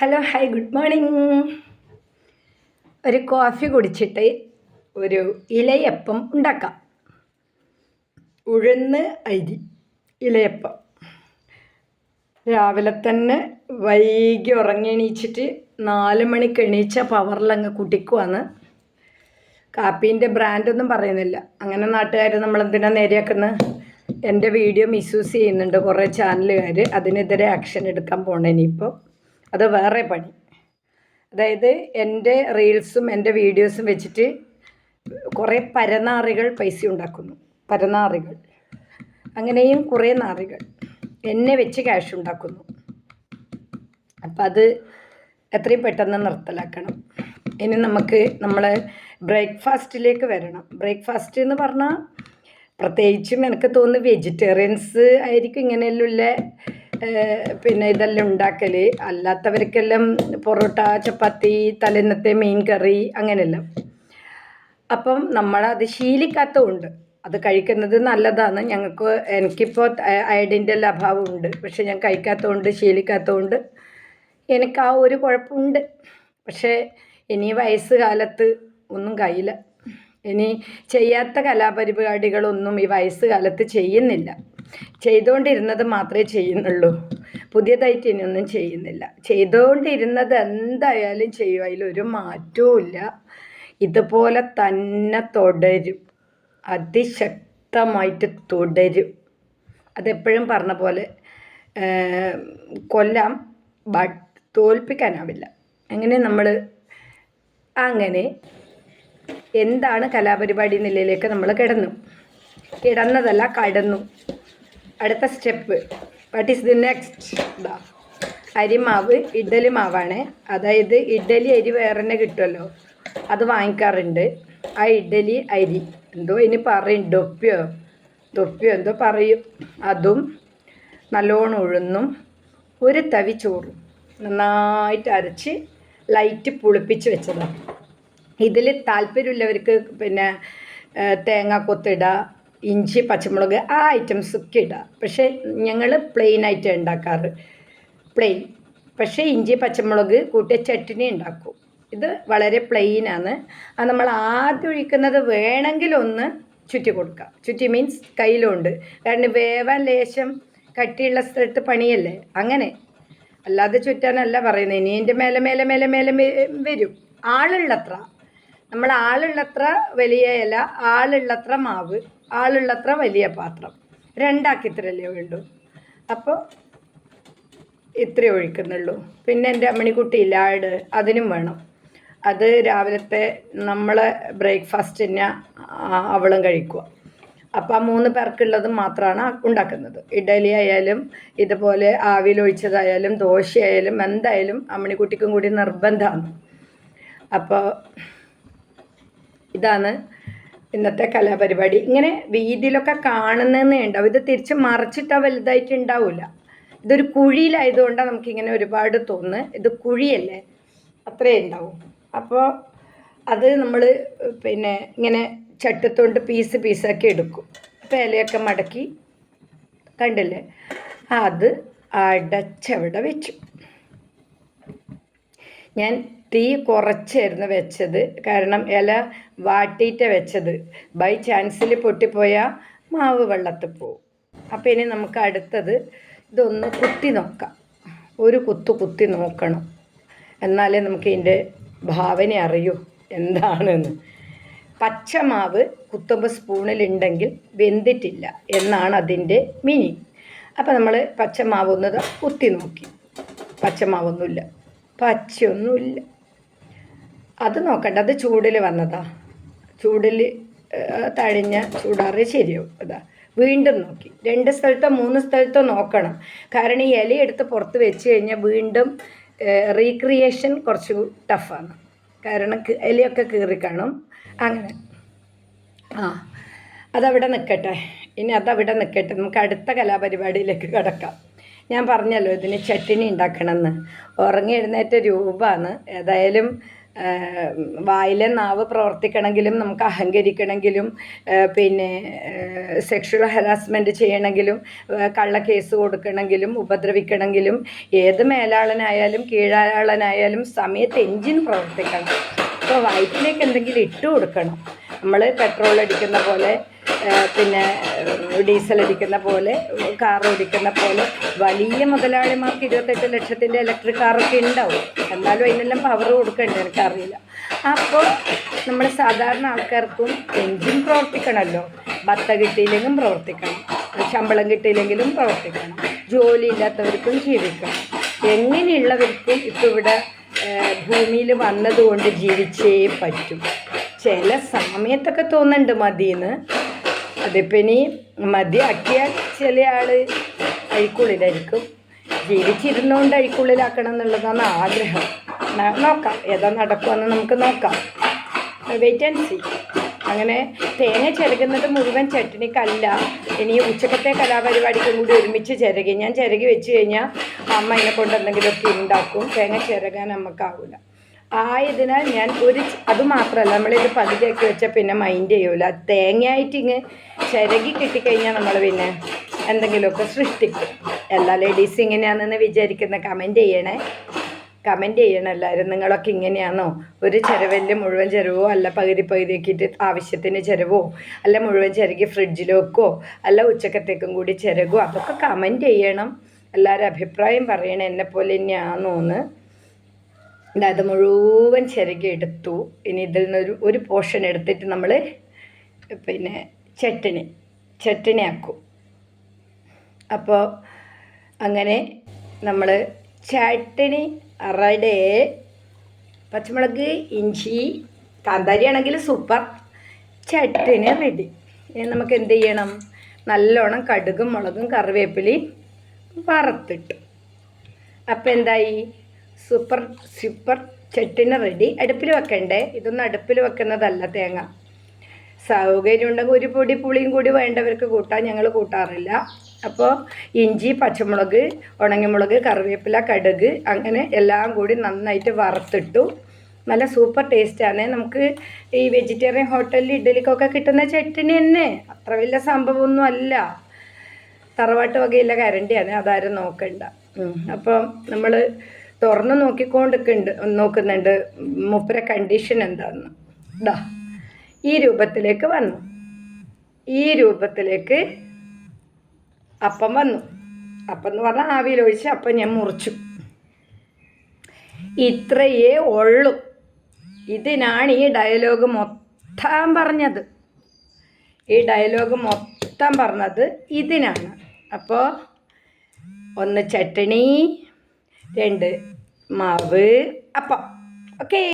Hello hi good morning ഒരു coffee കുടിച്ചിട്ട് ഒരു ഇലയപ്പം ഉണ്ടാക്കാം. ഉഴുന്ന് അരി ഇലയപ്പം. രാവിലെ തന്നെ വൈകി ഉറങ്ങി എണീച്ചിട്ട് നാല് മണിക്ക് എണീച്ച പവറിലങ്ങ് കുടിക്കുവാന്ന് കാപ്പീന്റെ ബ്രാൻഡൊന്നും പറയുന്നില്ല. അങ്ങനെ നാട്ടുകാർ നമ്മളെന്തിനാ നേരെയാക്കുന്നത് എന്റെ വീഡിയോ മിസ്യൂസ് ചെയ്യുന്നുണ്ട് കുറേ ചാനലുകാർ അതിനെതിരെ ആക്ഷൻ എടുക്കാൻ പോകണം ഇനിയിപ്പോൾ അത് വേറെ പണി. അതായത് എന്റെ റീൽസും എന്റെ വീഡിയോസും വെച്ചിട്ട് കുറേ പരനാറികൾ പൈസ ഉണ്ടാക്കുന്നു. പരനാറികൾ. അങ്ങനെയും കുറേ നാറികൾ എന്നെ വെച്ച് ക്യാഷ് ഉണ്ടാക്കുന്നു. അപ്പം അത് എത്രയും പെട്ടെന്ന് നിർത്തലാക്കണം. ഇനി നമുക്ക് നമ്മൾ ബ്രേക്ക്ഫാസ്റ്റിലേക്ക് വരണം. ബ്രേക്ക്ഫാസ്റ്റ് എന്ന് പറഞ്ഞാൽ പ്രത്യേകിച്ചും എനിക്ക് തോന്നുന്നു വെജിറ്റേറിയൻസ് ആയിരിക്കും ഇങ്ങനെയുള്ള പിന്നെ ഇതെല്ലാം ഉണ്ടാക്കൽ അല്ലാത്തവർക്കെല്ലാം പൊറോട്ട ചപ്പാത്തി തലേന്നത്തെ മീൻ കറി അങ്ങനെയെല്ലാം. അപ്പം നമ്മളത് ശീലിക്കാത്തതുകൊണ്ട് അത് കഴിക്കുന്നത് നല്ലതാണ്. ഞങ്ങൾക്ക് എനിക്കിപ്പോൾ അയഡിന്റെ എല്ലാം അഭാവമുണ്ട്. പക്ഷെ ഞാൻ കഴിക്കാത്തതുകൊണ്ട് ശീലിക്കാത്തതുകൊണ്ട് എനിക്ക് ആ ഒരു കുഴപ്പമുണ്ട്. പക്ഷേ ഇനി വയസ്സ് കാലത്ത് ഒന്നും കഴിയില്ല. ഇനി ചെയ്യാത്ത കലാപരിപാടികളൊന്നും ഈ വയസ്സ് കാലത്ത് ചെയ്യുന്നില്ല. ചെയ്തുകൊണ്ടിരുന്നത് മാത്രമേ ചെയ്യുന്നുള്ളൂ. പുതിയതായിട്ട് ഇനിയൊന്നും ചെയ്യുന്നില്ല. ചെയ്തുകൊണ്ടിരുന്നത് എന്തായാലും ചെയ്യും. അതിലൊരു മാറ്റവും ഇല്ല. ഇതുപോലെ തന്നെ തുടരും. അതിശക്തമായിട്ട് തുടരും. അതെപ്പോഴും പറഞ്ഞ പോലെ കൊല്ലാം ബട്ട് തോൽപ്പിക്കാനാവില്ല. അങ്ങനെ നമ്മൾ അങ്ങനെ എന്താണ് കലാപരിപാടി നിലയിലേക്ക് നമ്മൾ കിടന്നു. കിടന്നതല്ല കടന്നു. അടുത്ത step. What is the. Next ഇതാ അരിമാവ് ഇഡ്ഡലി മാവാണ്. അതായത് ഇഡ്ഡലി അരി വേറെ തന്നെ കിട്ടുമല്ലോ അത് വാങ്ങിക്കാറുണ്ട്. ആ ഇഡ്ഡലി അരി. എന്തോ ഇനി പറയും. ഡൊപ്പിയോ തൊപ്പിയോ? എന്തോ പറയും. അതും നല്ലോണം ഉഴുന്നും ഒരു തവി ചോറും. നന്നായിട്ട് അരച്ച് ലൈറ്റ് പുളിപ്പിച്ച് വെച്ചതാണ്. ഇതിൽ താല്പര്യമുള്ളവർക്ക് പിന്നെ തേങ്ങാക്കൊത്തിടുക ഇഞ്ചി പച്ചമുളക് ആ ഐറ്റംസ് ഒക്കെ ഇടുക പക്ഷേ ഞങ്ങൾ പ്ലെയിൻ ആയിട്ട് ഉണ്ടാക്കാറ് പ്ലെയിൻ പക്ഷേ ഇഞ്ചി പച്ചമുളക് കൂട്ടിയ ചട്ടിനി ഉണ്ടാക്കും ഇത് വളരെ പ്ലെയിനാണ് അത് നമ്മൾ ആദ്യം ഒഴിക്കുന്നത് വേണമെങ്കിൽ ഒന്ന് ചുറ്റി കൊടുക്കുക ചുറ്റി മീൻസ് കയ്യിലുണ്ട്. കാരണം വേവാൻ ലേശം കട്ടിയുള്ള സ്ഥലത്ത് പണിയല്ലേ? അങ്ങനെ. അല്ലാതെ ചുറ്റാനല്ല പറയുന്നത് ഇനി എന്റെ മേലെ മേലെ മേലെ മേലെ വരും. ആളുള്ളത്ര. നമ്മൾ ആളുള്ളത്ര വലിയ ഇല ആളുള്ളത്ര മാവ് ആളുള്ളത്ര വലിയ പാത്രം. രണ്ടാക്കി ഇത്രയല്ലേ വേണ്ടു അപ്പോൾ ഇത്രയേ ഒഴിക്കുന്നുള്ളൂ. പിന്നെ എന്റെ അമ്മണിക്കുട്ടി ലാഡ് അതിനും വേണം. അത് രാവിലത്തെ നമ്മളെ ബ്രേക്ക്ഫാസ്റ്റിന് അവളും കഴിക്കുക. അപ്പം ആ മൂന്ന് പേർക്കുള്ളത് മാത്രമാണ് ഉണ്ടാക്കുന്നത്. ഇഡലി ആയാലും ഇതുപോലെ ആവിയിലൊഴിച്ചതായാലും ദോശയായാലും എന്തായാലും അമ്മണിക്കുട്ടിക്കും കൂടി നിർബന്ധമാണ്. അപ്പോൾ ഇതാണ് ഇന്നത്തെ കലാപരിപാടി. ഇങ്ങനെ വീതിയിലൊക്കെ കാണുന്നതെന്നേ ഉണ്ടാവും. ഇത് തിരിച്ച് മറിച്ചിട്ടാൽ വലുതായിട്ട് ഉണ്ടാവില്ല ഇതൊരു കുഴിയിലായതുകൊണ്ടാണ് നമുക്കിങ്ങനെ ഒരുപാട് തോന്നുന്നത്. ഇത് കുഴിയല്ലേ? അത്രേ ഉണ്ടാവും. അപ്പോൾ അത് നമ്മൾ പിന്നെ ഇങ്ങനെ ചട്ടത്തോണ്ട് പീസ് പീസാക്കി എടുക്കും. അപ്പോൾ ഇലയൊക്കെ മടക്കി കണ്ടില്ലേ? അത് അടച്ചവിടെ വെച്ചു. ഞാൻ തീ കുറച്ചായിരുന്നു വെച്ചത്. കാരണം ഇല വാട്ടിയിട്ട് വെച്ചത്. ബൈ ചാൻസിൽ പൊട്ടിപ്പോയാൽ മാവ് വെള്ളത്തിൽ പോവും അപ്പോൾ ഇനി നമുക്ക് അടുത്തത് ഇതൊന്ന് കുത്തി നോക്കാം. ഒരു കുത്തു കുത്തി നോക്കണം. എന്നാലേ നമുക്ക് ഇതിന്റെ ഭാവന അറിയൂ എന്താണെന്ന്. പച്ചമാവ് കുത്തുമ്പോൾ സ്പൂണിലുണ്ടെങ്കിൽ വെന്തിട്ടില്ല എന്നാണ് അതിന്റെ മീനിങ് അപ്പോൾ നമ്മൾ പച്ചമാവ് ഒന്ന് കുത്തി നോക്കി. പച്ചമാവൊന്നുമില്ല. പച്ചയൊന്നുമില്ല. അത് നോക്കണ്ട അത് ചൂടിൽ വന്നതാ. ചൂടിൽ തഴിഞ്ഞ ചൂടാറ് ശരിയാവും. അതാ. വീണ്ടും നോക്കി. രണ്ട് സ്ഥലത്തോ മൂന്ന് സ്ഥലത്തോ നോക്കണം. കാരണം ഈ ഇലയെടുത്ത് പുറത്ത് വെച്ച് കഴിഞ്ഞാൽ വീണ്ടും റീക്രിയേഷൻ കുറച്ച് ടഫാണ്. കാരണം ഇലയൊക്കെ കീറി കാണും. അങ്ങനെ. ആ. അതവിടെ നിൽക്കട്ടെ ഇനി അതവിടെ നിൽക്കട്ടെ നമുക്ക് അടുത്ത കലാപരിപാടിയിലേക്ക് കിടക്കാം. ഞാൻ പറഞ്ഞല്ലോ ഇതിന് ചട്ടിനി ഉണ്ടാക്കണമെന്ന്. ഉറങ്ങി എഴുന്നേറ്റ രൂപമാണ്. ഏതായാലും വായിലെ നാവ് പ്രവർത്തിക്കണമെങ്കിലും നമുക്ക് അഹങ്കരിക്കണമെങ്കിലും പിന്നെ സെക്ഷൽ ഹരാസ്മെന്റ് ചെയ്യണമെങ്കിലും കള്ള കേസ് കൊടുക്കണമെങ്കിലും ഉപദ്രവിക്കണമെങ്കിലും ഏത് മേലാളനായാലും കീഴാളനായാലും സമയത്ത് എഞ്ചിൻ പ്രവർത്തിക്കണം. അപ്പോൾ വയറ്റിലേക്ക് എന്തെങ്കിലും ഇട്ട് കൊടുക്കണം. നമ്മൾ പെട്രോൾ അടിക്കുന്ന പോലെ പിന്നെ ഡീസൽ അടിക്കുന്ന പോലെ കാർ ഓടിക്കുന്ന പോലെ വലിയ മുതലാളിമാർക്ക് ഇരുപത്തെട്ട് ലക്ഷത്തിന്റെ ഇലക്ട്രിക് കാറൊക്കെ ഉണ്ടാവും. എന്നാലും അതിനെല്ലാം പവർ കൊടുക്കണ്ടേ എനിക്കറിയില്ല. അപ്പോൾ നമ്മൾ സാധാരണ ആൾക്കാർക്കും എൻജിൻ പ്രവർത്തിക്കണമല്ലോ. ഭത്ത കിട്ടിയില്ലെങ്കിലും പ്രവർത്തിക്കണം. ശമ്പളം കിട്ടിയില്ലെങ്കിലും പ്രവർത്തിക്കണം. ജോലി ഇല്ലാത്തവർക്കും ജീവിക്കണം. എങ്ങനെയുള്ളവർക്കും ഇപ്പോൾ ഇവിടെ ഭൂമിയിൽ വന്നതുകൊണ്ട് ജീവിച്ചേ പറ്റും. ചില സമയത്തൊക്കെ തോന്നുന്നുണ്ട് മതിയെന്ന്. അതിപ്പോൾ ഇനി മതിയാക്കിയാൽ ചില ആൾ അഴിക്കുള്ളിലായിരിക്കും ജീവിച്ചിരുന്നുകൊണ്ട് അഴിക്കുള്ളിലാക്കണം എന്നുള്ളതാണ് ആഗ്രഹം. നോക്കാം. ഏതാ നടക്കുമെന്ന് നമുക്ക് നോക്കാം. വെയിറ്റ് ആൻഡ് സീ അങ്ങനെ തേങ്ങ ചിരകുന്നത് മുഴുവൻ ചട്ടിണിക്കല്ല ഇനി ഉച്ചക്കത്തെ കലാപരിപാടിക്കും കൂടി ഒരുമിച്ച് ചിരകി. ഞാൻ ചിരകി വെച്ച് കഴിഞ്ഞാൽ അമ്മ എന്നെ കൊണ്ട് എന്തെങ്കിലുമൊക്കെ ഉണ്ടാക്കും. തേങ്ങ ചിരകാൻ നമുക്കാവില്ല ആയതിനാൽ ഞാൻ ഒരു അത് മാത്രമല്ല നമ്മളിത് പകുതിയാക്കി വെച്ചാൽ പിന്നെ മൈൻഡ് ചെയ്യൂല. തേങ്ങയായിട്ട് ഇങ്ങ് ചിരകി കിട്ടിക്കഴിഞ്ഞാൽ നമ്മൾ പിന്നെ എന്തെങ്കിലുമൊക്കെ സൃഷ്ടിക്കും. എല്ലാ ലേഡീസും ഇങ്ങനെയാണെന്ന് വിചാരിക്കുന്ന കമന്റ് ചെയ്യണേ. കമന്റ് ചെയ്യണം എല്ലാവരും നിങ്ങളൊക്കെ ഇങ്ങനെയാണോ? ഒരു ചിരവല്ല മുഴുവൻ ചിരവോ? അല്ല പകുതി പകുതി ആക്കിയിട്ട് ആവശ്യത്തിന് ചിരവോ? അല്ല മുഴുവൻ ചിരകി ഫ്രിഡ്ജിൽ വെക്കോ? അല്ല ഉച്ചക്കത്തേക്കും കൂടി ചിരകോ അതൊക്കെ കമന്റ് ചെയ്യണം. എല്ലാവരും അഭിപ്രായം പറയണം. എന്നെപ്പോലെ പോലെ തന്നെയാണോ എന്ന് ഇതാ അത് മുഴുവൻ ചിരകി എടുത്തു. ഇനി ഇതിൽ നിന്നൊരു ഒരു പോർഷൻ എടുത്തിട്ട് നമ്മൾ പിന്നെ ചട്ടിണി ചട്ടിണി ആക്കും. അപ്പോൾ അങ്ങനെ നമ്മൾ ചട്ടിണി റെഡി പച്ചമുളക് ഇഞ്ചി കാന്താരി ആണെങ്കിൽ സൂപ്പർ. ചട്ടിണി റെഡി ഇനി നമുക്ക് എന്ത് ചെയ്യണം? നല്ലോണം കടുകും മുളകും കറിവേപ്പിലയും വറുത്തിട്ടു. അപ്പം എന്തായി? സൂപ്പർ സൂപ്പർ ചട്ടിന് റെഡി അടുപ്പിൽ വെക്കണ്ടേ? ഇതൊന്നും അടുപ്പിൽ വെക്കുന്നതല്ല തേങ്ങ. സൗകര്യം ഉണ്ടെങ്കിൽ ഒരു പൊടി പുളിയും കൂടി വേണ്ടവർക്ക് കൂട്ടാൻ ഞങ്ങൾ കൂട്ടാറില്ല. അപ്പോൾ ഇഞ്ചി പച്ചമുളക് ഉണങ്ങിമുളക് കറിവേപ്പില കടുക് അങ്ങനെ എല്ലാം കൂടി നന്നായിട്ട് വറുത്തിട്ടു. നല്ല സൂപ്പർ ടേസ്റ്റാണ് നമുക്ക് ഈ വെജിറ്റേറിയൻ ഹോട്ടലിൽ ഇഡ്ഡലിക്കൊക്കെ കിട്ടുന്ന ചട്ടിനി തന്നെ. അത്ര വലിയ സംഭവമൊന്നും അല്ല. തറവാട്ട് വകയില്ല കരണ്ടിയാണ് അതാരും നോക്കണ്ട. അപ്പം നമ്മൾ തുറന്ന് നോക്കിക്കൊണ്ടിരിക്കുന്നുണ്ട് നോക്കുന്നുണ്ട് മൂപ്പരെ കണ്ടീഷൻ എന്താന്ന്. ദാ ഈ രൂപത്തിലേക്ക് വന്നു. ഈ രൂപത്തിലേക്ക് അപ്പം വന്നു. അപ്പം എന്ന് പറഞ്ഞാൽ ആവിയിൽ ഒഴിച്ച് അപ്പം ഞാൻ മുറിച്ചു. ഇത്രയേ ഉള്ളൂ. ഇതിനാണ് ഈ ഡയലോഗ് മൊത്തം പറഞ്ഞത്. ഈ ഡയലോഗ് മൊത്തം പറഞ്ഞത് ഇതിനാണ്. അപ്പോൾ ഒന്ന് ചട്ടണി രണ്ട് മാവ് അപ്പം. ഓക്കേ